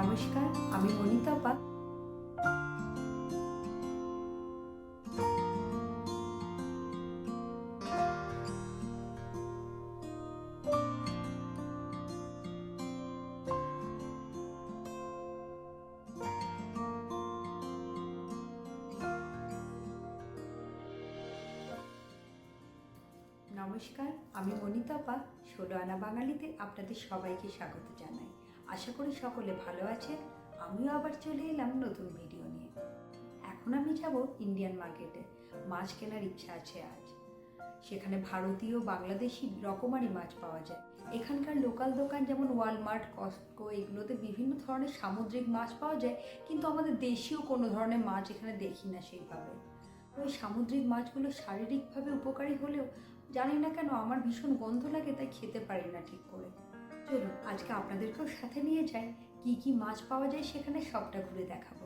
নমস্কার, আমি মনিতা পাল। নমস্কার, আমি মনিতা পাল, ষোলো আনা বাঙালিতে আপনাদের সবাইকে স্বাগত জানাই। আশা করি সকলে ভালো আছে আমিও আবার চলে এলাম নতুন ভিডিও নিয়ে। এখন আমি যাব ইন্ডিয়ান মার্কেটে মাছ কেনার ইচ্ছা আছে আজ। সেখানে ভারতীয় বাংলাদেশি রকমারি মাছ পাওয়া যায়। এখানকার লোকাল দোকান যেমন ওয়ালমার্ট কস্টকো এগুলোতে বিভিন্ন ধরনের সামুদ্রিক মাছ পাওয়া যায়, কিন্তু আমাদের দেশীয় কোনো ধরনের মাছ এখানে দেখি না সেইভাবে। ওই সামুদ্রিক মাছগুলো শারীরিকভাবে উপকারী হলেও জানি না কেন আমার ভীষণ গন্ধ লাগে, তাই খেতে পারি না ঠিক করে। চলুন আজকে আপনাদেরকেও সাথে নিয়ে যাই। কি কি মাছ পাওয়া যায় সেখানে সবটা ঘুরে দেখাবো।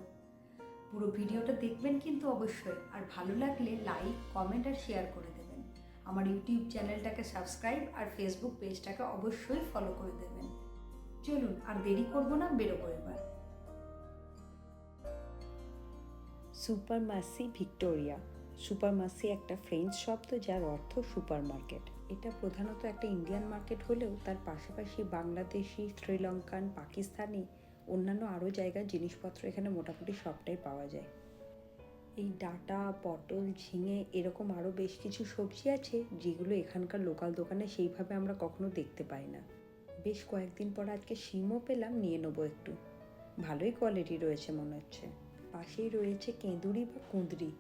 পুরো ভিডিওটা দেখবেন কিন্তু অবশ্যই। আর ভালো লাগলে লাইক কমেন্ট আর শেয়ার করে দেবেন। আমার ইউটিউব চ্যানেলটাকে সাবস্ক্রাইব আর ফেসবুক পেজটাকে অবশ্যই ফলো করে দেবেন। চলুন, আর দেরি করব না, বেরোবো এবার। সুপারমাসি ভিক্টোরিয়া সুপারমাসি একটা ফ্রেঞ্চ শব্দ যার অর্থ সুপার মার্কেট এটা প্রধানত একটা ইন্ডিয়ান মার্কেট হলেও তার পাশাপাশি বাংলাদেশি, শ্রীলঙ্কান, পাকিস্তানি, অন্যান্য আরও জায়গার জিনিসপত্র এখানে মোটামুটি সবটাই পাওয়া যায়। এই ডাটা, পটল, ঝিঙে এরকম আরও বেশ কিছু সবজি আছে যেগুলো এখানকার লোকাল দোকানে সেইভাবে আমরা কখনো দেখতে পাই না। বেশ কয়েকদিন পর আজকে শিমও পেলাম, নিয়ে নেব একটু। ভালোই কোয়ালিটি রয়েছে মনে হচ্ছে। পাশেই রয়েছে কেঁদুরি বা কুঁদরি।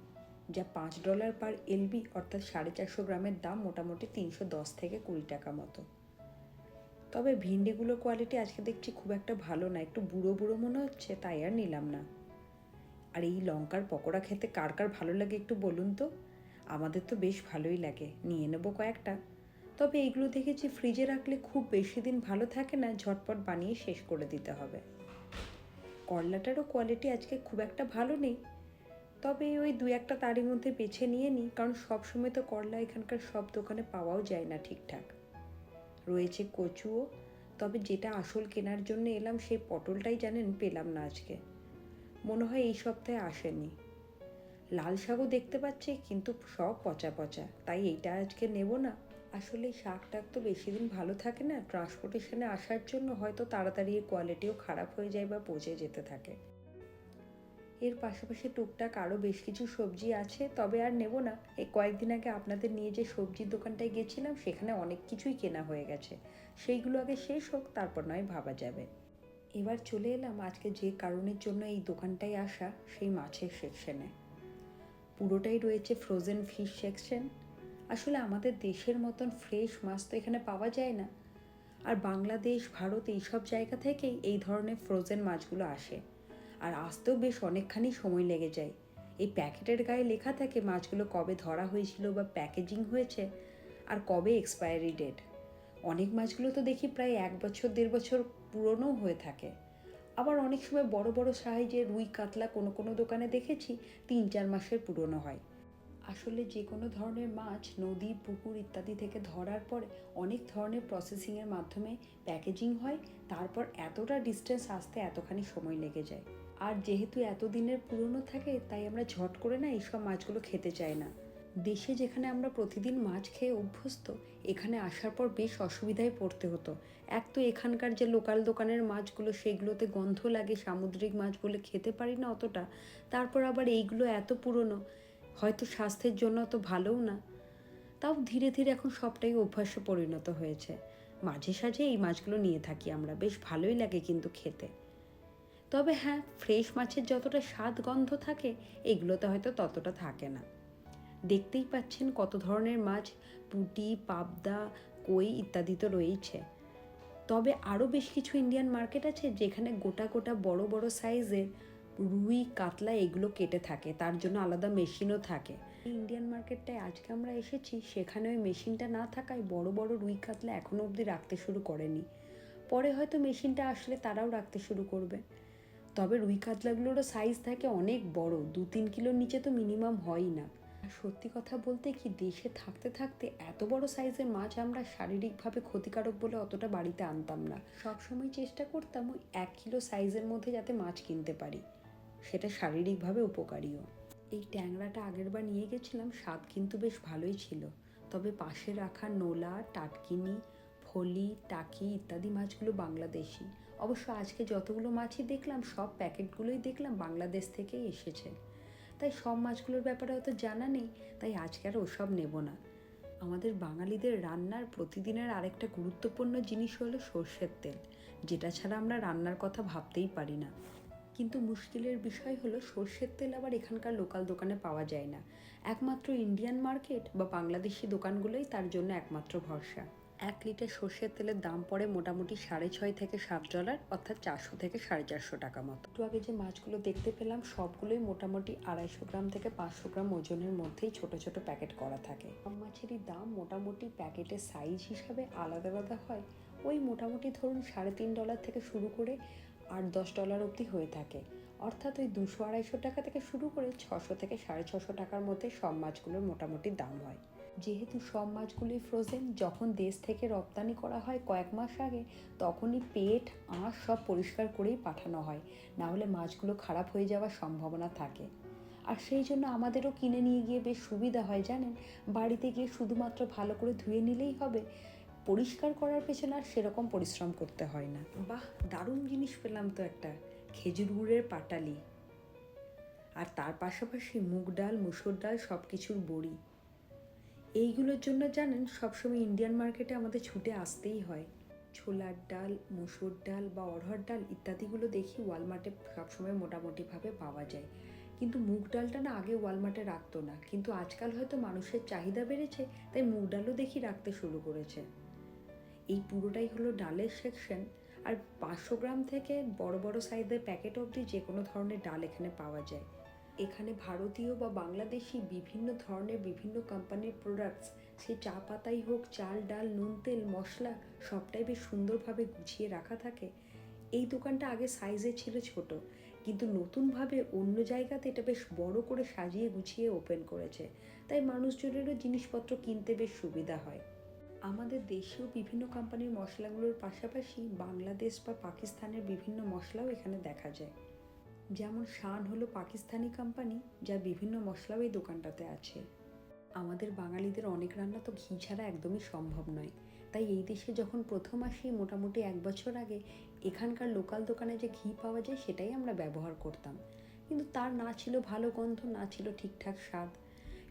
যা পাঁচ ডলার পার এলবি, অর্থাৎ সাড়ে চারশো গ্রামের দাম মোটামুটি তিনশো দশ থেকে কুড়ি টাকা মতো। তবে ভিন্ডিগুলোর কোয়ালিটি আজকে দেখছি খুব একটা ভালো না, একটু বুড়ো বুড়ো মনে হচ্ছে, তাই আর নিলাম না। আর এই লঙ্কার পকোড়া খেতে কার কার ভালো লাগে একটু বলুন তো? আমাদের তো বেশ ভালোই লাগে, নিয়ে নেব কয়েকটা। তবে এইগুলো দেখেছি ফ্রিজে রাখলে খুব বেশি দিন ভালো থাকে না, ঝটপট বানিয়ে শেষ করে দিতে হবে। করলাটারও কোয়ালিটি আজকে খুব একটা ভালো নেই তবে ওই দু একটা তারই মধ্যে বেছে নিয়ে নিই, কারণ সব সময় তো করলা এখানকার সব দোকানে পাওয়াও যায় না ঠিকঠাক। রয়েছে কচুও, তবে যেটা আসল কেনার জন্য এলাম সেই পটলটাই জানেন পেলাম না আজকে। মনে হয় এই সপ্তাহে আসেনি। লাল শাকও দেখতে পাচ্ছি, কিন্তু সব পচা পচা। তাই এইটা আজকে নেব না। আসলে এই শাক টাক তো বেশি দিন ভালো থাকে না ট্রান্সপোর্টেশনে আসার জন্য হয়তো তাড়াতাড়ি কোয়ালিটিও খারাপ হয়ে যায় বা পচে যেতে থাকে। এর পাশাপাশি টুকটাক আরও বেশ কিছু সবজি আছে, তবে আর নেব না। এই কয়েকদিন আগে আপনাদের নিয়ে যে সবজির দোকানটায় গেছিলাম, সেখানে অনেক কিছুই কেনা হয়ে গেছে। সেইগুলো আগে শেষ হোক, তারপর নয় ভাবা যাবে। এবার চলে এলাম আজকে যে কারণের জন্য এই দোকানটায় আসা, সেই মাছের সেকশনে পুরোটাই রয়েছে ফ্রোজেন ফিশ সেকশন আসলে আমাদের দেশের মতন ফ্রেশ মাছ তো এখানে পাওয়া যায় না। আর বাংলাদেশ, ভারত এইসব জায়গা থেকেই এই ধরনের ফ্রোজেন মাছগুলো আসে। আর আসতেও বেশ অনেকখানি সময় লেগে যায়। এই প্যাকেটের গায়ে লেখা থাকে মাছগুলো কবে ধরা হয়েছিল বা প্যাকেজিং হয়েছে আর কবে এক্সপায়ারি ডেট। অনেক মাছগুলো তো দেখি প্রায় এক বছর, দেড় বছর পুরনো হয়ে থাকে। আবার অনেক সময় বড় বড় সাইজের রুই, কাতলা কোনো কোনো দোকানে দেখেছি তিন, চার মাসের পুরনো হয়। আসলে যে কোনো ধরনের মাছ নদী, পুকুর ইত্যাদি থেকে ধরার পরে অনেক ধরনের প্রসেসিংয়ের মাধ্যমে প্যাকেজিং হয়, তারপর এতটা ডিস্টেন্স আসতে এতখানি সময় লেগে যায়। আর যেহেতু এতদিনের পুরনো থাকে, তাই আমরা ঝট করে না এইসব মাছগুলো খেতে চাই না। দেশে যেখানে আমরা প্রতিদিন মাছ খেয়ে অভ্যস্ত, এখানে আসার পর বেশ অসুবিধায় পড়তে হতো। এক তো এখানকার যে লোকাল দোকানের মাছগুলো সেগুলোতে গন্ধ লাগে, সামুদ্রিক মাছ বলে খেতে পারি না অতটা। তারপর আবার এইগুলো এত পুরনো হয়তো স্বাস্থ্যের জন্য তো ভালোও না। তাও ধীরে ধীরে এখন সবটাই অভ্যাসে পরিণত হয়েছে। মাঝে সাঝে এই মাছগুলো নিয়ে থাকি আমরা। বেশ ভালোই লাগে কিন্তু খেতে। তবে হ্যাঁ ফ্রেশ মাছের যতটা স্বাদ গন্ধ থাকে, এগুলোতে হয়তো ততটা থাকে না। দেখতেই পাচ্ছেন কত ধরনের মাছ, পুঁটি, পাবদা, কই ইত্যাদি তো রয়েছে তবে আরও বেশ কিছু ইন্ডিয়ান মার্কেট আছে যেখানে গোটা গোটা বড় বড় সাইজের রুই, কাতলা এগুলো কেটে থাকে। তার জন্য আলাদা মেশিনও থাকে। ইন্ডিয়ান মার্কেটটায় আজকে আমরা এসেছি, সেখানে ওই মেশিনটা না থাকায় বড় বড় রুই, কাতলা এখনও অবধি রাখতে শুরু করেনি। পরে হয়তো মেশিনটা আসলে তারাও রাখতে শুরু করবে। তবে রুই, কাতলাগুলোরও সাইজ থাকে অনেক বড়। দু, তিন কিলোর নিচে তো মিনিমাম হয়ই না। সত্যি কথা বলতে কি, দেশে থাকতে থাকতে এত বড় সাইজের মাছ আমরা শারীরিকভাবে ক্ষতিকারক বলে অতটা বাড়িতে আনতাম না। সবসময় চেষ্টা করতাম ওই এক কিলো সাইজের মধ্যে যাতে মাছ কিনতে পারি। সেটা শারীরিকভাবে উপকারীও। এই ট্যাংরাটা আগেরবার নিয়ে গেছিলাম, স্বাদ কিন্তু বেশ ভালোই ছিল। তবে পাশে রাখা নোলা, টাটকিনি, ফলি, টাকি ইত্যাদি মাছগুলো বাংলাদেশি। অবশ্য আজকে যতগুলো মাছই দেখলাম, সব প্যাকেটগুলোই দেখলাম বাংলাদেশ থেকেই এসেছে। তাই সব মাছগুলোর ব্যাপারে অত জানা নেই, তাই আজকে আর ওসব নেব না। আমাদের বাঙালিদের রান্নার প্রতিদিনের আরেকটা গুরুত্বপূর্ণ জিনিস হলো সর্ষের তেল। যেটা ছাড়া আমরা রান্নার কথা ভাবতেই পারি না। কিন্তু মুশকিলের বিষয় হলো সর্ষের তেল আবার এখানকার লোকাল দোকানে পাওয়া যায় না। একমাত্র ইন্ডিয়ান মার্কেট বা বাংলাদেশি দোকানগুলোই তার জন্য একমাত্র ভরসা। এক লিটার সর্ষের তেলের দাম পড়ে মোটামুটি সাড়ে ছয় থেকে সাত ডলার অর্থাৎ চারশো থেকে সাড়ে চারশো টাকা মতো। একটু আগে যে মাছগুলো দেখতে পেলাম, সবগুলোই মোটামুটি আড়াইশো গ্রাম থেকে পাঁচশো গ্রাম ওজনের মধ্যেই ছোট ছোট প্যাকেট করা থাকে। সব মাছেরই দাম মোটামুটি প্যাকেটের সাইজ হিসাবে আলাদা আলাদা হয়। ওই মোটামুটি ধরুন সাড়ে তিন ডলার থেকে শুরু করে আট দশ ডলার অবধি হয়ে থাকে। অর্থাৎ ওই দুশো আড়াইশো টাকা থেকে শুরু করে ছশো থেকে সাড়ে ছশো টাকার মধ্যে সব মাছগুলোর মোটামুটি দাম হয়। যেহেতু সব মাছগুলি ফ্রোজেন যখন দেশ থেকে রপ্তানি করা হয় কয়েক মাস আগে, তখনই পেট, আঁশ সব পরিষ্কার করেই পাঠানো হয়। না হলে মাছগুলো খারাপ হয়ে যাওয়ার সম্ভাবনা থাকে। আর সেই জন্য আমাদেরও কিনে নিয়ে গিয়ে বেশ সুবিধা হয়, জানেন? বাড়িতে গিয়ে শুধুমাত্র ভালো করে ধুয়ে নিলেই হবে। পরিষ্কার করার পেছনে আর সেরকম পরিশ্রম করতে হয় না। বাহ, দারুণ জিনিস পেলাম তো একটা, খেজুর গুড়ের পাটালি। আর তার পাশাপাশি মুগ ডাল, মুসুর ডাল সব কিছুর বড়ি। এইগুলোর জন্য জানেন, সবসময় ইন্ডিয়ান মার্কেটে আমাদের ছুটে আসতেই হয়। ছোলার ডাল, মুসুর ডাল বা অড়হর ডাল ইত্যাদিগুলো দেখি ওয়ালমার্টে সবসময় মোটামুটিভাবে পাওয়া যায়। কিন্তু মুগ ডালটা না আগে ওয়ালমার্টে রাখতো না। কিন্তু আজকাল হয়তো মানুষের চাহিদা বেড়েছে, তাই মুগ ডালও দেখি রাখতে শুরু করেছে। এই পুরোটাই হলো ডালের সেকশন আর পাঁচশো গ্রাম থেকে বড় বড় সাইজের প্যাকেট অবধি যে কোনো ধরনের ডাল এখানে পাওয়া যায়। এখানে ভারতীয় বা বাংলাদেশি বিভিন্ন ধরনের বিভিন্ন কোম্পানির প্রোডাক্টস সে চা পাতাই হোক, চাল, ডাল, নুন, তেল, মশলা, সবটাই বেশ সুন্দরভাবে গুছিয়ে রাখা থাকে। এই দোকানটা আগে সাইজে ছিল ছোট, কিন্তু নতুনভাবে অন্য জায়গাতে এটা বেশ বড় করে সাজিয়ে গুছিয়ে ওপেন করেছে। তাই মানুষজনেরও জিনিসপত্র কিনতে বেশ সুবিধা হয়। আমাদের দেশেও বিভিন্ন কোম্পানির মশলাগুলোর পাশাপাশি বাংলাদেশ বা পাকিস্তানের বিভিন্ন মশলাও এখানে দেখা যায়। যেমন শান হলো পাকিস্তানি কোম্পানি যা বিভিন্ন মশলাও এই দোকানটাতে আছে। আমাদের বাঙালিদের অনেক রান্না তো ঘি ছাড়া একদমই সম্ভব নয়। তাই এই দেশে যখন প্রথম আসি, মোটামুটি এক বছর আগে, এখানকার লোকাল দোকানে যে ঘি পাওয়া যায়, সেটাই আমরা ব্যবহার করতাম। কিন্তু তার না ছিল ভালো গন্ধ, না ছিল ঠিকঠাক স্বাদ।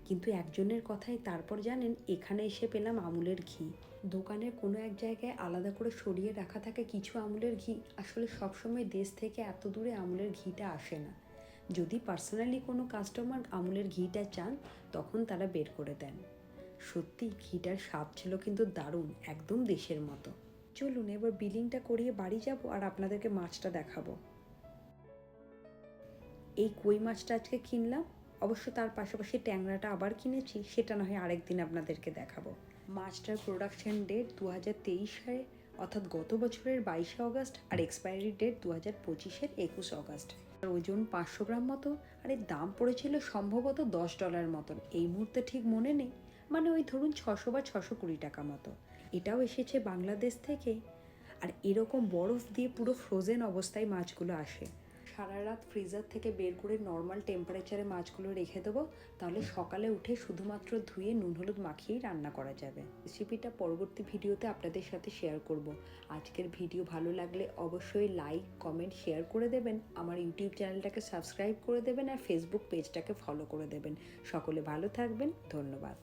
কিন্তু একজনের কথাই তারপর জানেন, এখানে এসে পেলাম আমুলের ঘি। দোকানের কোনো এক জায়গায় আলাদা করে সরিয়ে রাখা থাকে কিছু আমুলের ঘি। আসলে সবসময় দেশ থেকে এত দূরে আমুলের ঘিটা আসে না। যদি পার্সোনালি কোনো কাস্টমার আমুলের ঘিটা চান, তখন তারা বের করে দেন। সত্যি, ঘিটার স্বাদ ছিল কিন্তু দারুণ, একদম দেশের মতো। চলুন, এবার বিলিংটা করিয়ে বাড়ি যাব আর আপনাদেরকে মাছটা দেখাবো। এই কই মাছটা আজকে কিনলাম? অবশ্য তার পাশাপাশি ট্যাংরাটা আবার কিনেছি, সেটা না হয় আরেকদিন আপনাদেরকে দেখাবো। মাছটার প্রোডাকশন ডেট দু হাজার তেইশ, অর্থাৎ গত বছরের বাইশে অগস্ট আর এক্সপায়ারি ডেট দু হাজার পঁচিশের একুশ অগস্ট। ওজন পাঁচশো গ্রাম মতো আর এর দাম পড়েছিল সম্ভবত দশ ডলার মতন। এই মুহূর্তে ঠিক মনে নেই মানে ওই ধরুন ছশো বা ছশো কুড়ি টাকা মতো। এটাও এসেছে বাংলাদেশ থেকে, আর এরকম বরফ দিয়ে পুরো ফ্রোজেন অবস্থায় মাছগুলো আসে। সারা রাত ফ্রিজার থেকে বের করে নর্মাল টেম্পারেচারে মাছগুলো রেখে দেবো, তাহলে সকালে উঠে শুধুমাত্র ধুয়ে নুন হলুদ মাখিয়েই রান্না করা যাবে। রেসিপিটা পরবর্তী ভিডিওতে আপনাদের সাথে শেয়ার করব। আজকের ভিডিও ভালো লাগলে অবশ্যই লাইক কমেন্ট শেয়ার করে দেবেন। আমার ইউটিউব চ্যানেলটাকে সাবস্ক্রাইব করে দেবেন আর ফেসবুক পেজটাকে ফলো করে দেবেন। সকলে ভালো থাকবেন, ধন্যবাদ।